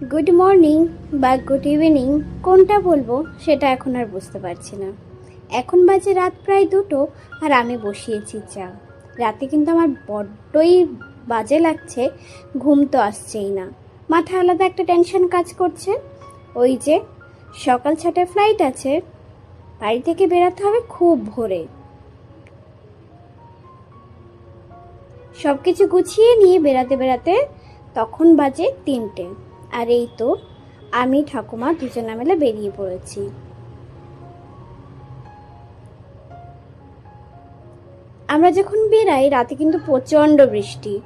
Good morning বা good evening, কোনটা বলব সেটা এখন আর বুঝতে পারছি না। এখন বাজে রাত প্রায় দুটো আর আমি বসিয়েছি চা। রাতে কিন্তু আমার বড্ডই বাজে লাগছে, ঘুম তো আসছেই না। মাথায় আলাদা একটা টেনশন কাজ করছে, ওই যে সকাল ছটায় ফ্লাইট আছে, বাড়ি থেকে বেরোতে হবে খুব ভোরে। সব কিছু গুছিয়ে নিয়ে বেড়াতে বেড়াতে তখন বাজে তিনটে। আর এই তো, আমি ঠাকুমা দুজনে মিলে বেরিয়ে পড়েছি। আমরা যখন বেরাই, রাতে কিন্তু প্রচণ্ড বৃষ্টি।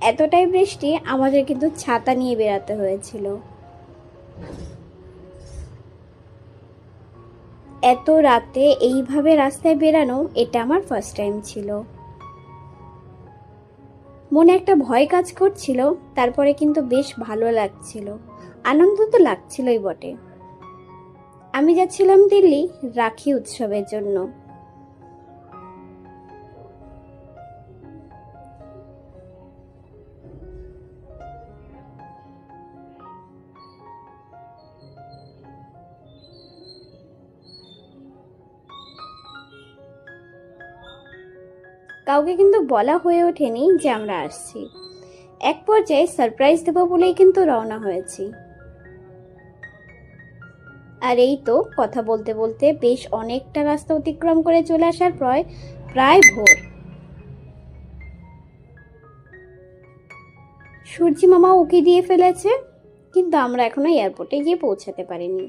এতটাই বৃষ্টি, আমাদের কিন্তু ছাতা নিয়ে বেরাতে হয়েছিল। এত রাতে এইভাবে রাস্তায় বেরানো এটা আমার ফার্স্ট টাইম ছিল। মনে একটা ভয় কাজ করছিল, তারপরে কিন্তু বেশ ভালো লাগছিল। আনন্দ তো লাগছিলই বটে। আমি যাচ্ছিলাম দিল্লি রাখি উৎসবের জন্য। কাউকে কিন্তু বলা হয়ে ওঠেনি যে আমরা আসছি। এক পর্যায়ে সারপ্রাইজ দেবো বলেই কিন্তু রওনা হয়েছি। আর এই তো কথা বলতে বলতে বেশ অনেকটা রাস্তা অতিক্রম করে চলে আসার পর প্রায় ভোর। সূর্যি মামা উকি দিয়ে ফেলেছে, কিন্তু আমরা এখনও এয়ারপোর্টে গিয়ে পৌঁছাতে পারিনি।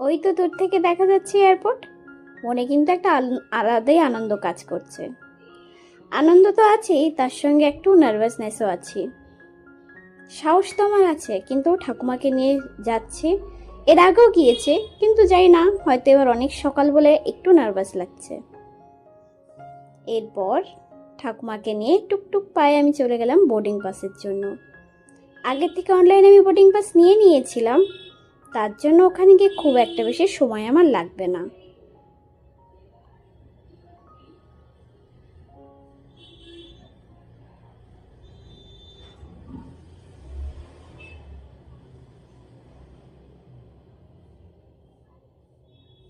ওই তো দূর থেকে দেখা যাচ্ছে এয়ারপোর্ট। মনে কিন্তু একটা আল- আলাদাই আনন্দ কাজ করছে। আনন্দ তো আছেই, তার সঙ্গে একটু নার্ভাসনেসও আছে। সাহস তো আমার আছে, কিন্তু ঠাকুমাকে নিয়ে যাচ্ছে। এর আগেও গিয়েছে, কিন্তু যাই না, হয়তো এবার অনেক সকাল বলে একটু নার্ভাস লাগছে। এরপর ঠাকুমাকে নিয়ে টুকটুক পায়ে আমি চলে গেলাম বোর্ডিং পাসের জন্য। আগের থেকে অনলাইনে আমি বোর্ডিং পাস নিয়ে নিয়েছিলাম। তার জন্য ওখানে গিয়ে খুব একটা বেশি সময় আমার লাগবে না।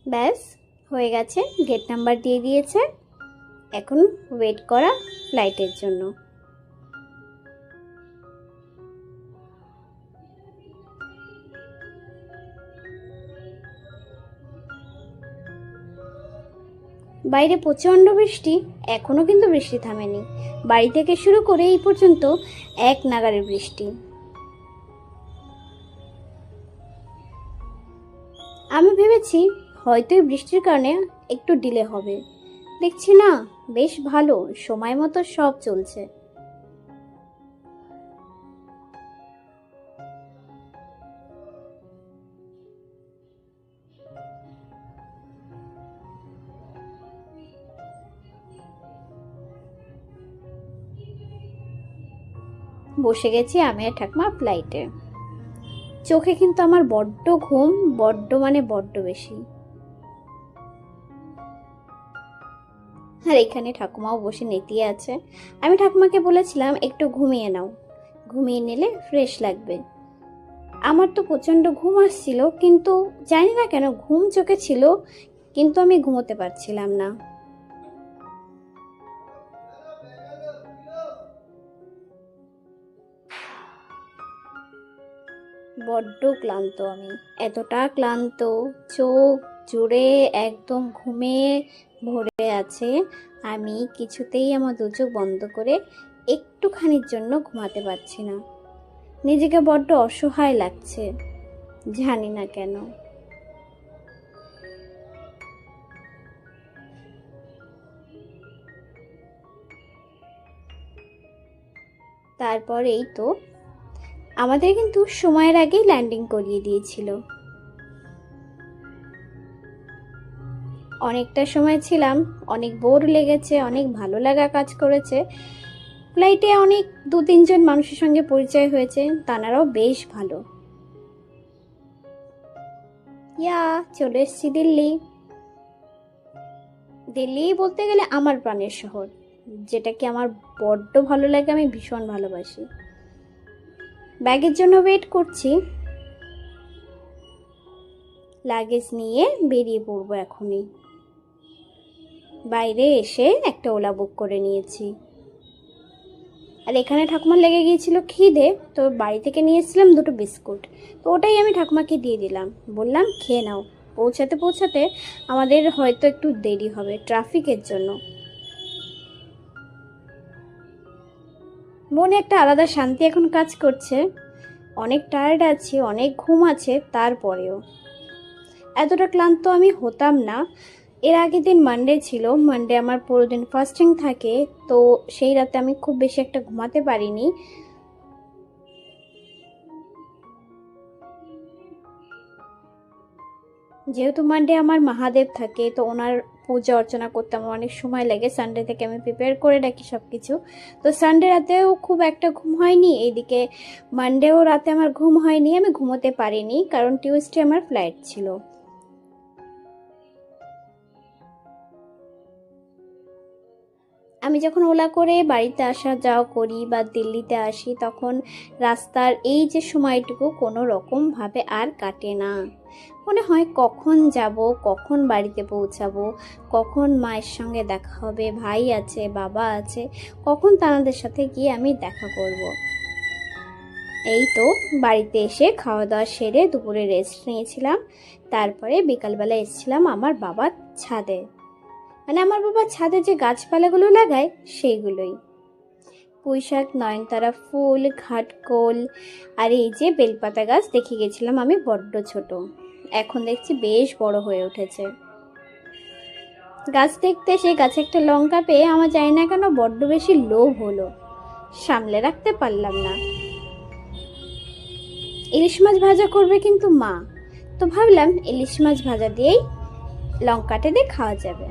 ব্যাস, হয়ে গেছে। গেট নাম্বার দিয়ে দিয়েছে। এখন ওয়েট করা ফ্লাইটের জন্য। বাইরে প্রচণ্ড বৃষ্টি, এখনও কিন্তু বৃষ্টি থামেনি। বাড়ি থেকে শুরু করে এই পর্যন্ত এক নাগারের বৃষ্টি। আমি ভেবেছি হয়তো এই বৃষ্টির কারণে একটু ডিলে হবে। দেখছি না, বেশ ভালো, সময় মতো সব চলছে। বসে গেছি আমি আর ঠাকুমা ফ্লাইটে চোখে কিন্তু আমার বড্ড ঘুম, বড্ড মানে বড্ড বেশি। আর এখানে ঠাকুমাও বসে নেতিয়ে আছে। আমি ঠাকুমাকে বলেছিলাম, একটু ঘুমিয়ে নাও। ঘুমিয়ে নিলে ফ্রেশ লাগবে। আমার তো প্রচণ্ড ঘুম আসছিল, কিন্তু জানি না কেন, ঘুম চোখে ছিল, কিন্তু আমি ঘুমোতে পারছিলাম না। বড্ড ক্লান্ত আমি। এতটা ক্লান্ত, চোখ জুড়ে একদম ঘুমে ভরে আছে। আমি কিছুতেই আমার দু চোখ বন্ধ করে একটুখানির জন্য ঘুমাতে পারছি না। নিজেকে বড্ড অসহায় লাগছে, জানি না কেন। তারপর এই তো আমাদের কিন্তু সময়ের আগেই ল্যান্ডিং করিয়ে দিয়েছিল। অনেকটা সময় ছিলাম, অনেক বোর লেগেছে, অনেক ভালো লাগা কাজ করেছে। ফ্লাইটে অনেক দু তিনজন মানুষের সঙ্গে পরিচয় হয়েছে তানারাও বেশ ভালো। ইয়া, চলে এসছি দিল্লি। দিল্লি বলতে গেলে আমার প্রাণের শহর যেটাকে আমার বড্ড ভালো লাগে, আমি ভীষণ ভালোবাসি। ব্যাগের জন্য ওয়েট করছি। লাগেজ নিয়ে বেরিয়ে পড়ব এখনই। বাইরে এসে একটা ওলা বুক করে নিয়েছি। আর এখানে ঠাকুমার লেগে গিয়েছিল খিদে, তো বাড়ি থেকে নিয়ে এসেছিলাম দুটো বিস্কুট। তো ওটাই আমি ঠাকুমাকে দিয়ে দিলাম। বললাম, খেয়ে নাও। পৌঁছাতে পৌঁছাতে আমাদের হয়তো একটু দেরি হবে ট্রাফিকের জন্য। মনে একটা আলাদা শান্তি এখন কাজ করছে। অনেক টায়ার্ড আছি, অনেক ঘুম আছে, তারপরেও। এতটা ক্লান্ত আমি হতাম না। এর আগের দিন মানডে ছিল মানডে আমার পুরো দিন ফাস্টিং থাকে, তো সেই রাতে আমি খুব বেশি একটা ঘুমাতে পারিনি। যেহেতু মানডে আমার মহাদেব থাকে, তো ওনার পূজা অর্চনা করতে আমার অনেক সময় লাগে। সানডে থেকে আমি প্রিপেয়ার করে রাখি সব কিছু তো সানডে রাতেও খুব একটা ঘুম হয়নি। এইদিকে মানডেও রাতে আমার ঘুম হয়নি। আমি ঘুমোতে পারিনি। কারণ টিউসডে আমার ফ্লাইট ছিল। আমি যখন ওলা করে বাড়িতে আসা যাওয়া করি বা দিল্লিতে আসি, তখন রাস্তার এই যে সময়টুকু কোনো রকমভাবে আর কাটে না। মনে হয় কখন যাব, কখন বাড়িতে পৌঁছাবো, কখন মায়ের সঙ্গে দেখা হবে, ভাই আছে, বাবা আছে, কখন তাদের সাথে গিয়ে আমি দেখা করব। এই তো বাড়িতে এসে খাওয়া দাওয়া সেরে দুপুরে রেস্ট নিয়েছিলাম। তারপরে বিকালবেলা এসেছিলাম আমার বাবার ছাদে। মানে আমার বাবা ছাদে যে গাছপালাগুলো লাগায়, সেইগুলোই। পুঁইশাক, নয়নতারা ফুল, ঘাটকোল, আর এই যে বেলপাতা গাছ দেখে গেছিলাম আমি বড্ড ছোট। এখন দেখছি বেশ বড় হয়ে উঠেছে। গাছ দেখতে সেই গাছে একটা লঙ্কা পেয়ে আমার জানি না কেন বড্ড বেশি লোভ হলো। সামলে রাখতে পারলাম না। ইলিশ মাছ ভাজা করবে কিন্তু মা। তো ভাবলাম ইলিশ মাছ ভাজা দিয়েই লঙ্কাটা দিয়ে খাওয়া যাবে।